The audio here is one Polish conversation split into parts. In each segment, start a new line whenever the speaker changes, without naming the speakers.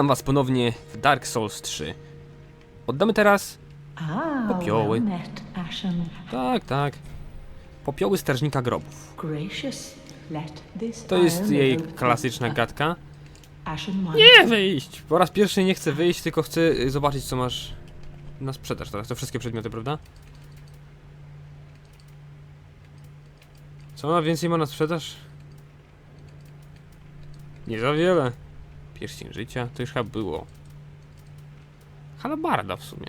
Witam was ponownie w Dark Souls 3. Oddamy teraz... Popioły. Tak, tak. Popioły strażnika grobów. To jest jej klasyczna gadka. Nie wyjść! Po raz pierwszy nie chcę wyjść, tylko chcę y, zobaczyć co masz na sprzedaż teraz. To wszystkie przedmioty, prawda? Co ona więcej ma na sprzedaż? Nie za wiele. Pierścień życia, to już chyba było. Halabarda w sumie.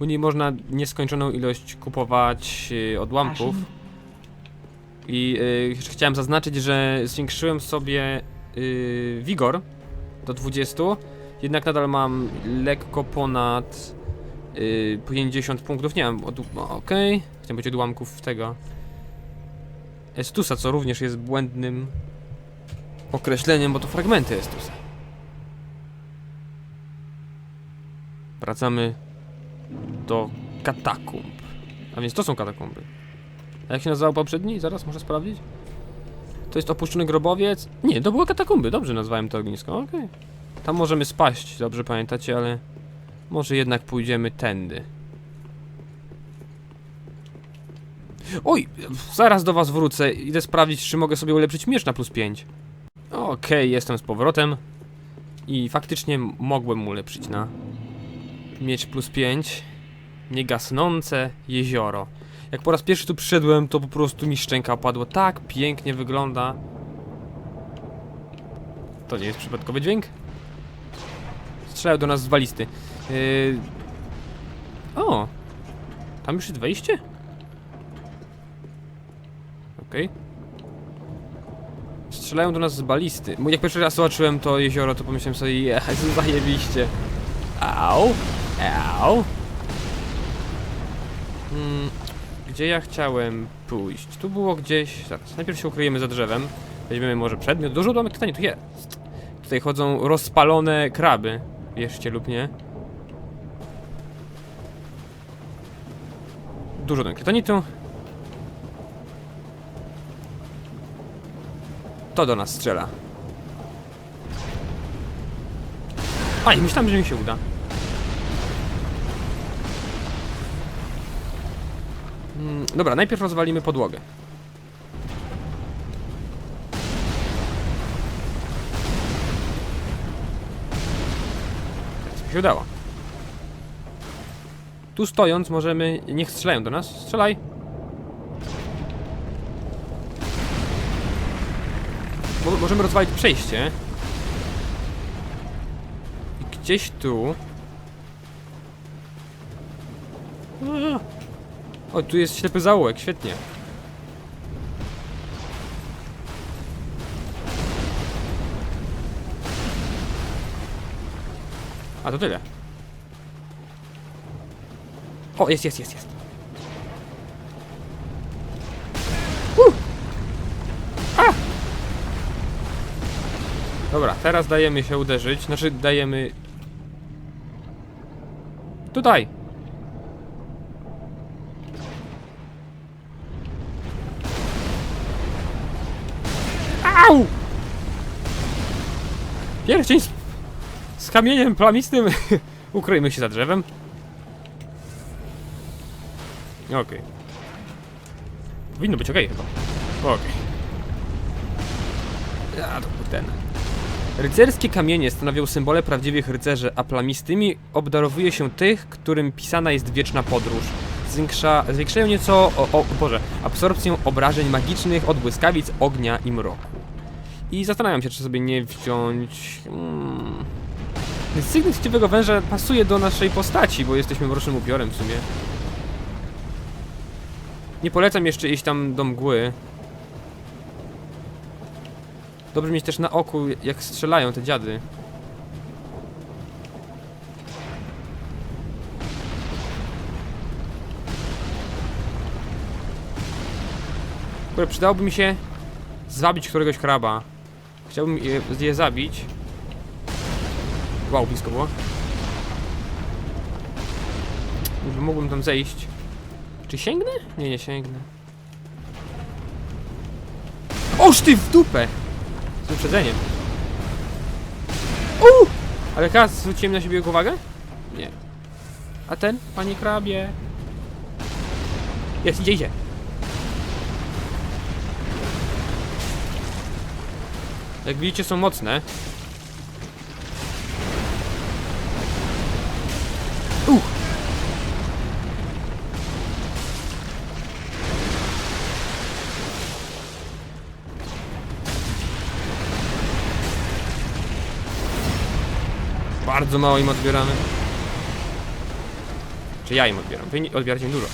U niej można nieskończoną ilość kupować y, odłamków. I y, chciałem zaznaczyć, że zwiększyłem sobie y, wigor do 20, jednak nadal mam lekko ponad y, 50 punktów. Nie wiem, okej. Chciałem być odłamków tego Estusa, co również jest błędnym określeniem, bo to fragmenty Estusa. Wracamy do katakumb. A więc to są katakumby. A jak się nazywał poprzedni? Zaraz muszę sprawdzić. To jest opuszczony grobowiec? Nie, to były katakumby, dobrze nazwałem to ognisko, okej. Tam możemy spaść, dobrze pamiętacie, ale może jednak pójdziemy tędy. Oj, zaraz do was wrócę. Idę sprawdzić, czy mogę sobie ulepszyć miecz na plus 5. Okej, jestem z powrotem. I faktycznie mogłem ulepszyć na miecz plus 5. Niegasnące jezioro. Jak po raz pierwszy tu przyszedłem, to po prostu mi szczęka opadła. Tak pięknie wygląda. To nie jest przypadkowy dźwięk? Strzelają do nas z walisty. Yy... O! Tam już jest wejście? Okej. Strzelają do nas z balisty. Jak pierwszy raz zobaczyłem to jezioro, to pomyślałem sobie, jezu, zajebiście. Au! Au! Mm, gdzie ja chciałem pójść? Tu było gdzieś... Zaraz, najpierw się ukryjemy za drzewem. Weźmiemy może przedmiot. Dużo domek tytani, tu jest. Tutaj chodzą rozpalone kraby. Wierzcie lub nie. Dużo domek tytanitu. To do nas strzela. Aj, myślałem, że mi się uda. Mm, dobra, najpierw rozwalimy podłogę. Mi się udało. Tu stojąc możemy... Niech strzelają do nas. Strzelaj! Możemy rozwalić przejście. I gdzieś tu... O, tu jest ślepy zaułek, świetnie. A to tyle. O, jest, jest, jest, jest. Dobra, teraz dajemy się uderzyć. Znaczy, dajemy... Tutaj! Au! Pierścień z, z kamieniem plamistym. Ukryjmy się za drzewem. Okej. Powinno być okej chyba. Okej. A, to ten. Rycerskie kamienie stanowią symbole prawdziwych rycerzy, a plamistymi obdarowuje się tych, którym pisana jest wieczna podróż. Zwiększa, zwiększają nieco, o, o Boże, absorpcję obrażeń magicznych od błyskawic, ognia i mroku. I zastanawiam się, czy sobie nie wziąć... Hmm... Sygnet chciwego węża pasuje do naszej postaci, bo jesteśmy mrocznym upiorem w sumie. Nie polecam jeszcze iść tam do mgły. Dobrze mieć też na oku, jak strzelają te dziady. Ogóle przydałoby mi się zabić któregoś kraba. Chciałbym je, je zabić. Wow, blisko było. Niby mógłbym tam zejść. Czy sięgnę? Nie, nie sięgnę. Oż ty w dupę! Z wyprzedzeniem. Uuu! Ale teraz zwróciłem na siebie jego uwagę? Nie. A ten, panie krabie? Jest, idzie, idzie. Jak widzicie, są mocne. Bardzo mało im odbieramy. Czy ja im odbieram? Wy odbieracie im dużo.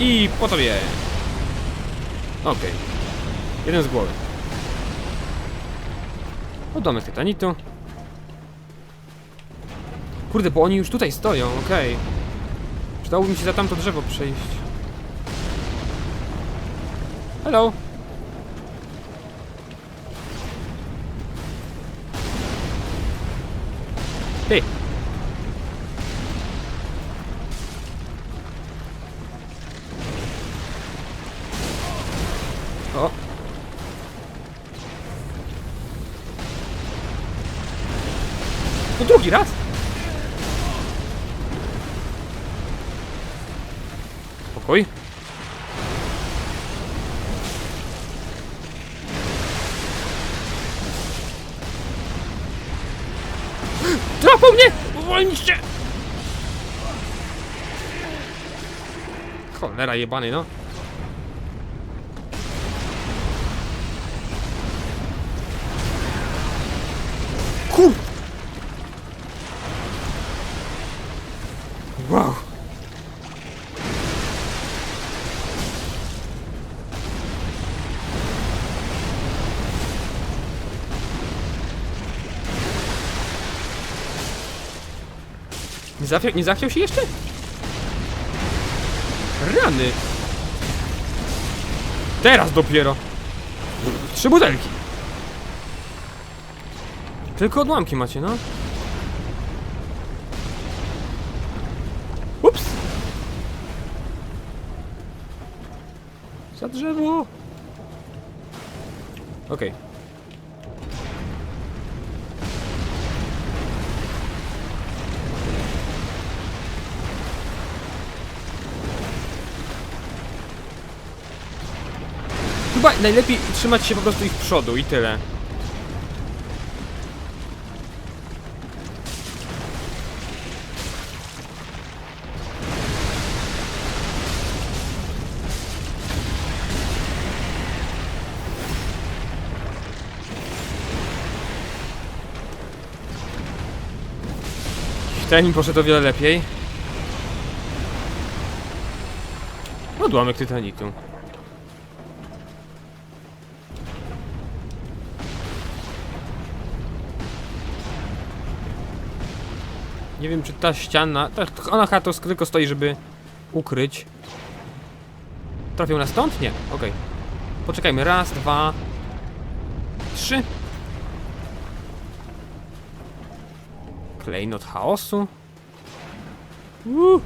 I po tobie. Okej. Jeden z głowy. O, domek tytanitu. Kurde, bo oni już tutaj stoją, okej. Przydałoby mi się za tamto drzewo przejść. Hello. No drugi raz. Spokój. Trapał mnie! Uwolnijcie! Cholera jebany, no. Nie, zachwiał, nie zachwiał się jeszcze? Rany! Teraz dopiero! Trzy butelki! Tylko odłamki macie, no. Ups! Za drzewo! Okej. Chyba najlepiej trzymać się po prostu ich przodu i tyle. Ten poszedł o wiele lepiej. Odłamek Titanitu. Nie wiem, czy ta ściana... Ta, ona chyba to tylko stoi, żeby ukryć. Trafią nas stąd? Nie, okej. Poczekajmy, raz, dwa... Trzy. Klejnot chaosu. Uuu.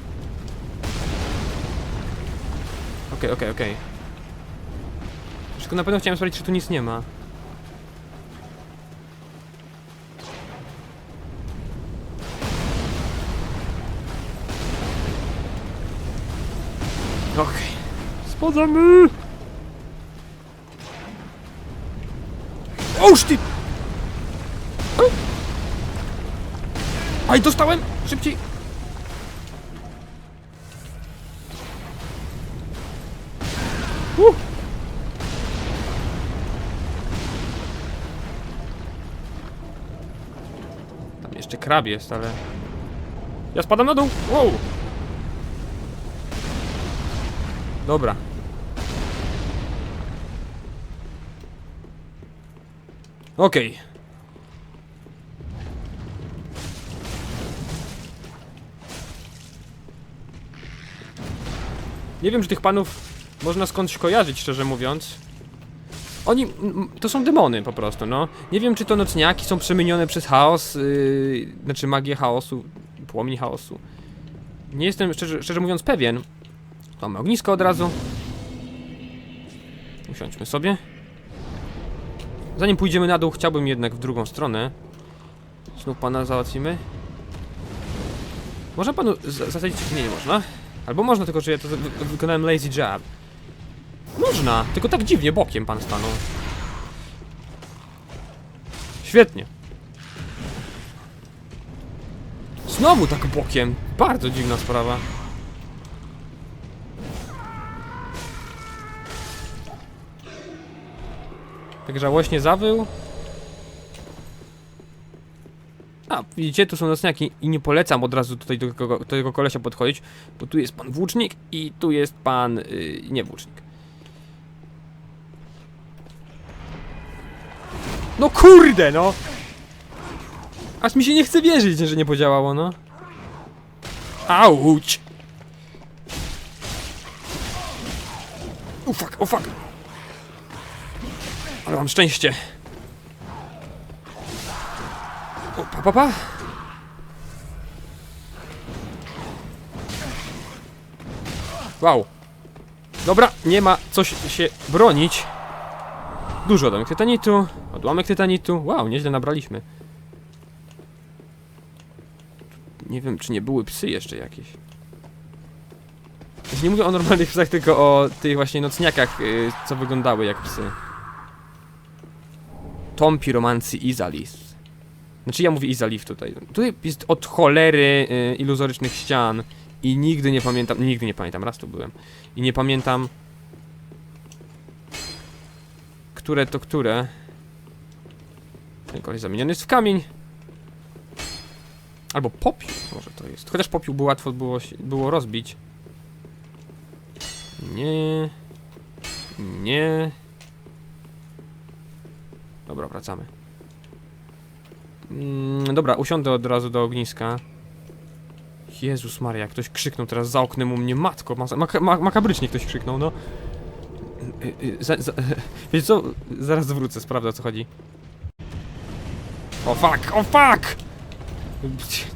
Okej, okej, okej. Tylko na pewno chciałem sprawdzić, czy tu nic nie ma. Spadamy! Oż ty! Aj, dostałem! Szybciej! Uh! Tam jeszcze krab jest, ale... Ja spadam na dół! Wow! Dobra. Okej. Nie wiem, czy tych panów można skądś kojarzyć, szczerze mówiąc. Oni, to są demony po prostu, no. Nie wiem, czy to nocniaki są przemienione przez chaos, yy, znaczy magię chaosu, płomień chaosu. Nie jestem, szczerze, szczerze mówiąc, pewien. Mamy ognisko od razu. Usiądźmy sobie. Zanim pójdziemy na dół, chciałbym jednak w drugą stronę. Znów pana załatwimy. Można panu za- zasadzić... Nie, nie można. Albo można, tylko że ja to wy wy- wykonałem lazy job. Można, tylko tak dziwnie bokiem pan stanął. Świetnie. Znowu tak bokiem. Bardzo dziwna sprawa. Tak żałośnie zawył. A, widzicie, tu są nocniaki i nie polecam od razu tutaj do tego, do tego kolesia podchodzić, bo tu jest pan włócznik i tu jest pan yy, nie włócznik. No kurde, no! Aż mi się nie chce wierzyć, że nie podziałało, no. Auć! O fuck, o fuck! Ale mam szczęście. O, pa, pa, pa. Wow. Dobra, nie ma coś się bronić. Dużo odłamek tytanitu, odłamek tytanitu. Wow, nieźle nabraliśmy. Nie wiem, czy nie były psy jeszcze jakieś. Nie mówię o normalnych psach, tylko o tych właśnie nocniakach, yy, co wyglądały jak psy. Tom Piromancy Izalis. Znaczy ja mówię Izalif tutaj. Tutaj jest od cholery y, iluzorycznych ścian i nigdy nie pamiętam, nigdy nie pamiętam, raz tu byłem i nie pamiętam które to które. Ten koleś zamieniony jest w kamień. Albo popiół może to jest. Chociaż popiół było łatwo było, było rozbić. Nie. Nie. Dobra, wracamy. Mm, dobra, usiądę od razu do ogniska. Jezus Maria, ktoś krzyknął teraz za oknem u mnie, matko, masa- maka ma makabrycznie ktoś krzyknął, no. Y, y, Za, za, co, zaraz wrócę, sprawdzę o co chodzi. O fuck, o fuck!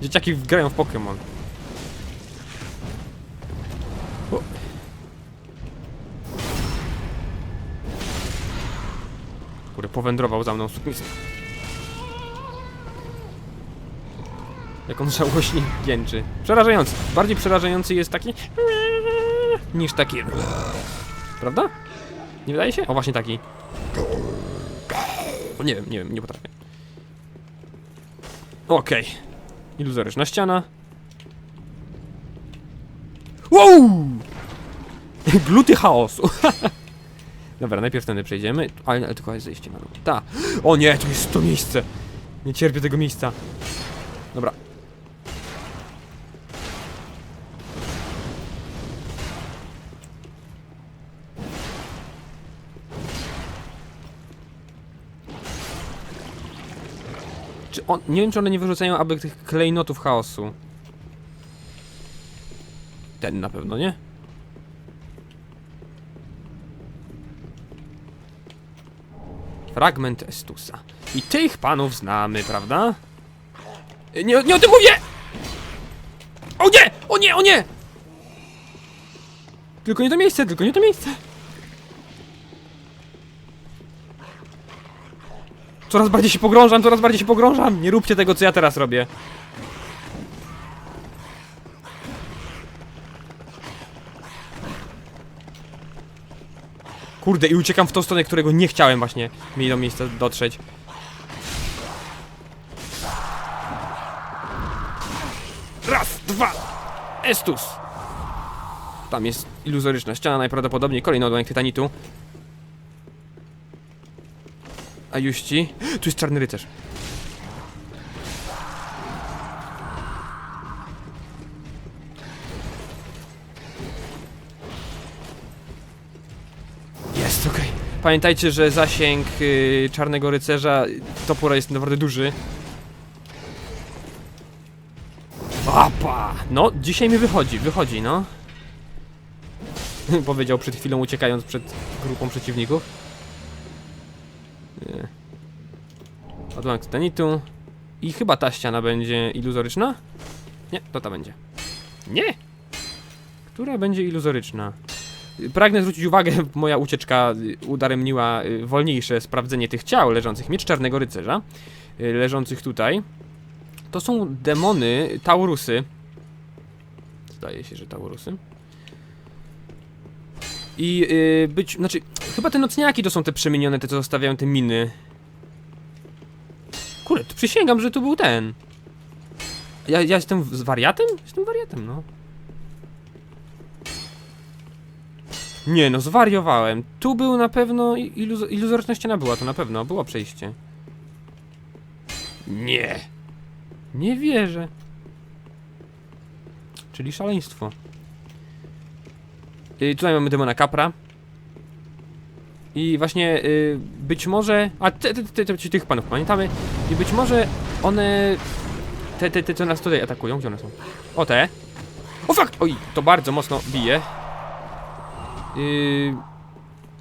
Dzieciaki grają w Pokémon. Kurde, powędrował za mną suknis. Jak on żałośnie jęczy. Przerażający. Bardziej przerażający jest taki... niż taki... Prawda? Nie wydaje się? O, właśnie taki. O, nie wiem, nie wiem, nie potrafię. Okej. Iluzoryczna ściana. Wow! Gluty chaosu. Dobra, najpierw tędy przejdziemy, ale, ale tylko jest zejście na dół. Ta. O nie, to jest to miejsce. Nie cierpię tego miejsca. Dobra. Czy on, nie wiem, czy one nie wyrzucają aby tych klejnotów chaosu. Ten na pewno, nie? Fragment Estusa. I tych panów znamy, prawda? Nie, nie o tym mówię! O nie! O nie, o nie! Tylko nie to miejsce, tylko nie to miejsce. Coraz bardziej się pogrążam, coraz bardziej się pogrążam. Nie róbcie tego, co ja teraz robię. Kurde, i uciekam w tą stronę, którego nie chciałem właśnie mi do miejsca dotrzeć. Raz, dwa! Estus! Tam jest iluzoryczna ściana, najprawdopodobniej kolejny odłamek tytanitu. A juści? Tu jest czarny rycerz. Pamiętajcie, że zasięg y, czarnego rycerza y, topora jest naprawdę duży. Apa! No, dzisiaj mi wychodzi, wychodzi, no. Powiedział przed chwilą uciekając przed grupą przeciwników. Nie. Odłamek tytanitu. I chyba ta ściana będzie iluzoryczna? Nie, to ta będzie. Nie! Która będzie iluzoryczna? Pragnę zwrócić uwagę, moja ucieczka udaremniła y, wolniejsze sprawdzenie tych ciał leżących. Miecz Czarnego Rycerza, y, leżących tutaj. To są demony, Taurusy. Zdaje się, że Taurusy. I y, być, znaczy, chyba te nocniaki to są te przemienione, te co zostawiają te miny. Kurde, przysięgam, że to był ten. Ja, ja jestem z wariatem? Jestem wariatem, no. Nie no, zwariowałem. Tu był na pewno iluz iluzoryczna była, to na pewno, było przejście. Nie. Nie wierzę. Czyli szaleństwo. Y, tutaj mamy demona kapra. I właśnie y, być może. A te, te, te, te, tych panów pamiętamy. I być może one. Te, te, te, co nas tutaj atakują, gdzie one są? O te. O fuck! Oj, to bardzo mocno bije. Yy,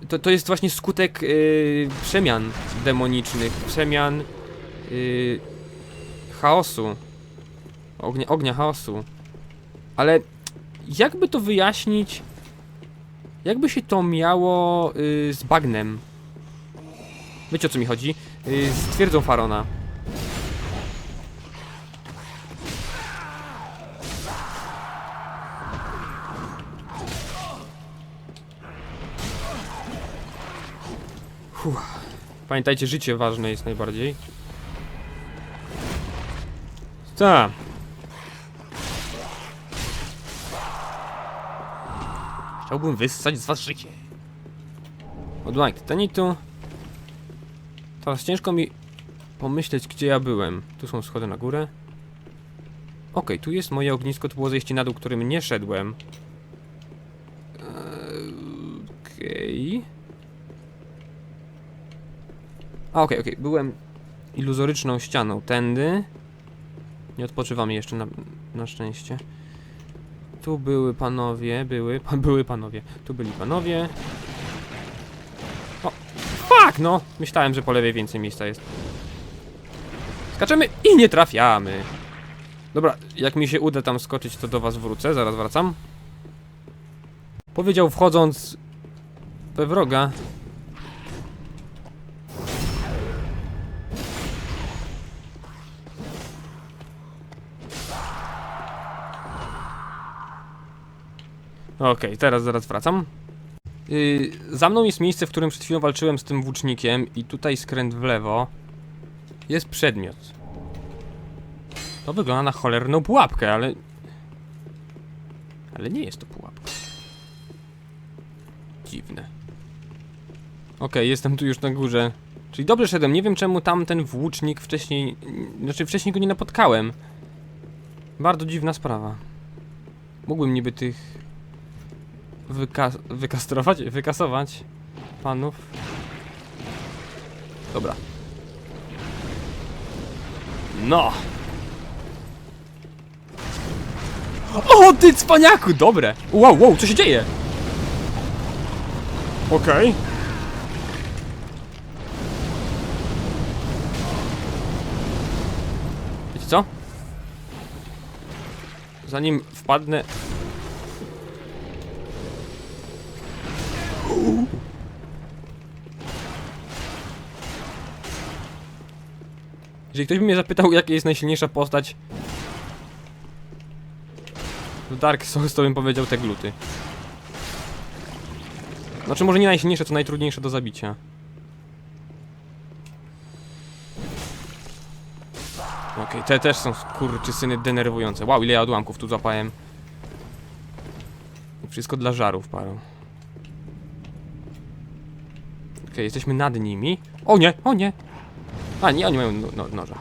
to, to jest właśnie skutek yy, przemian demonicznych, przemian yy, chaosu. Ognia, ognia chaosu. Ale jakby to wyjaśnić? Jakby się to miało z bagnem? Wiecie o co mi chodzi? Z twierdzą Farona. Pamiętajcie, życie ważne jest najbardziej. Tak. Chciałbym wyssać z was życie. Odłamek tytanitu. Teraz ciężko mi pomyśleć, gdzie ja byłem. Tu są schody na górę. Okej, tu jest moje ognisko, to było zejście na dół, którym nie szedłem. Eee, Okej. A, okej, okej, byłem iluzoryczną ścianą tędy. Nie odpoczywamy jeszcze na, na szczęście. Tu były panowie, były, pa, były panowie. Tu byli panowie. O, fuck, no! Myślałem, że po lewej więcej miejsca jest. Skaczemy i nie trafiamy. Dobra, jak mi się uda tam skoczyć, to do was wrócę, zaraz wracam. Powiedział wchodząc we wroga. Okej, teraz zaraz wracam. Yy, za mną jest miejsce, w którym przed chwilą walczyłem z tym włócznikiem i tutaj skręt w lewo. Jest przedmiot. To wygląda na cholerną pułapkę, ale... Ale nie jest to pułapka. Dziwne. Okej, jestem tu już na górze. Czyli dobrze szedłem, nie wiem czemu tam ten włócznik wcześniej... Znaczy wcześniej go nie napotkałem. Bardzo dziwna sprawa. Mógłbym niby tych wyka wykastrować, wykasować panów. Dobra. No! O, ty cwaniaku! Dobre! Wow, wow, co się dzieje? Okej. Wiecie co? Zanim wpadnę Jeżeli ktoś by mnie zapytał, jaka jest najsilniejsza postać w Dark Souls, to bym powiedział te gluty. Znaczy może nie najsilniejsze, to najtrudniejsze do zabicia. Okej, te też są syny denerwujące. Wow, ile ja odłamków tu złapałem. Wszystko dla żarów paru. Okej, jesteśmy nad nimi. O nie, o nie! A, nie, oni mają no, no, noża.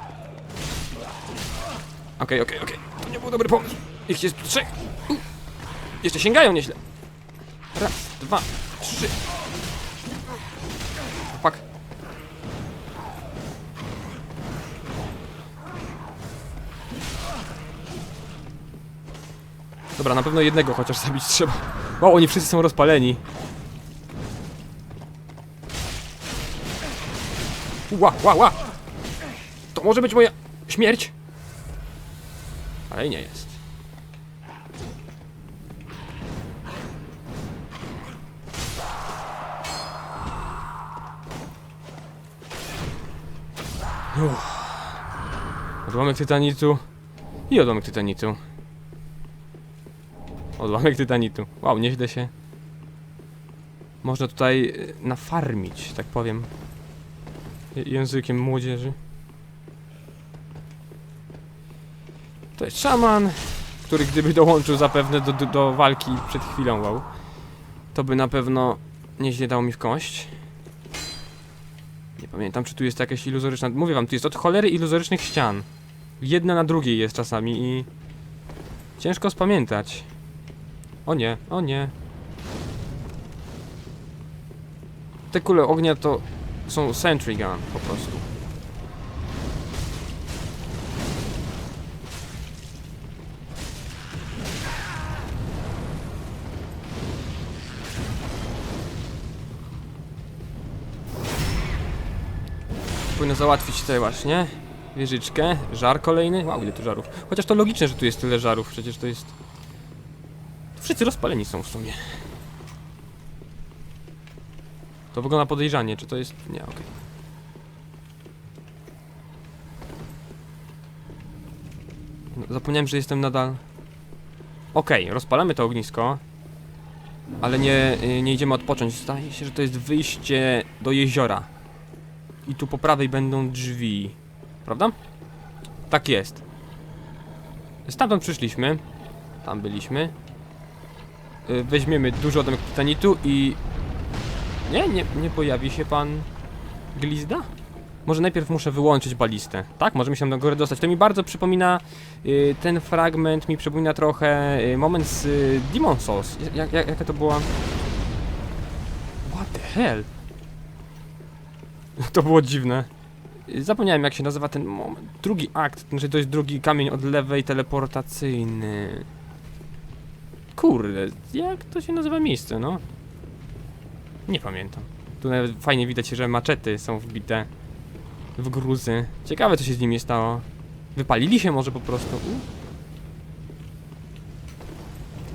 Okej, okej, okej. To nie był dobry pomysł. Ich jest trzech. U. Jeszcze sięgają nieźle. Raz, dwa, trzy. Fuck. Dobra, na pewno jednego chociaż zabić trzeba. Wow, oni wszyscy są rozpaleni. Ła, ła, ła! może być moja śmierć? Ale nie jest. Uff. Odłamek tytanitu i odłamek tytanitu. Odłamek tytanitu. Wow, nieźle się. Można tutaj y, nafarmić, tak powiem. Językiem młodzieży. To jest szaman, który gdyby dołączył zapewne do, do, do walki przed chwilą, wow, to by na pewno nieźle dał mi w kość. Nie pamiętam, czy tu jest jakaś iluzoryczna... Mówię wam, tu jest od cholery iluzorycznych ścian. Jedna na drugiej jest czasami i... Ciężko spamiętać. O nie, o nie. Te kule ognia to są sentry gun po prostu. Powinno załatwić tutaj właśnie wieżyczkę, żar kolejny. Wow, ile tu żarów. Chociaż to logiczne, że tu jest tyle żarów, przecież to jest... Wszyscy rozpaleni są w sumie. To wygląda podejrzanie, czy to jest... Nie, okej. No, zapomniałem, że jestem nadal... Okej, rozpalamy to ognisko. Ale nie, y, nie idziemy odpocząć. Zdaje się, że to jest wyjście do jeziora. I tu po prawej będą drzwi. Prawda? Tak jest. Stamtąd przyszliśmy. Tam byliśmy. Y, Weźmiemy duży odłamek titanitu i... Nie, nie, nie pojawi się pan... Glizda? Może najpierw muszę wyłączyć balistę. Tak? Możemy się na górę dostać. To mi bardzo przypomina... y, ten fragment mi przypomina trochę y, moment z y, Demon Souls. Jak, jak, jaka to była... What the hell? To było dziwne. Zapomniałem jak się nazywa ten moment. Drugi akt, znaczy to jest drugi kamień od lewej teleportacyjny. Kurde, jak to się nazywa miejsce, no? Nie pamiętam. Tu nawet fajnie widać, że maczety są wbite w gruzy. Ciekawe co się z nimi stało. Wypalili się może po prostu. U?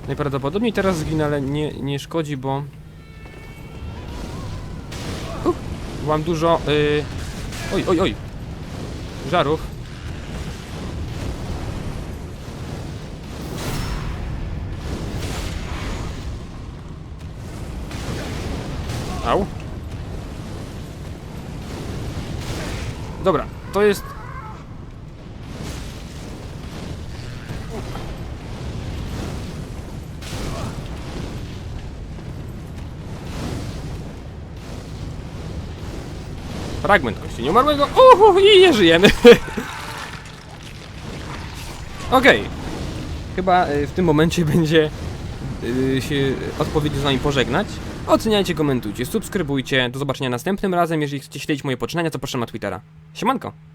Najprawdopodobniej teraz zginę, ale nie, nie szkodzi, bo... mam dużo... Y... Oj, oj, oj! Żarów. Au. Dobra, to jest... Fragment kości nieumarłego. Uhu, i nie żyjemy. Okej. Chyba y, w tym momencie będzie y, się odpowiednio z nami pożegnać. Oceniajcie, komentujcie, subskrybujcie. Do zobaczenia następnym razem. Jeżeli chcecie śledzić moje poczynania, to proszę na Twittera. Siemanko!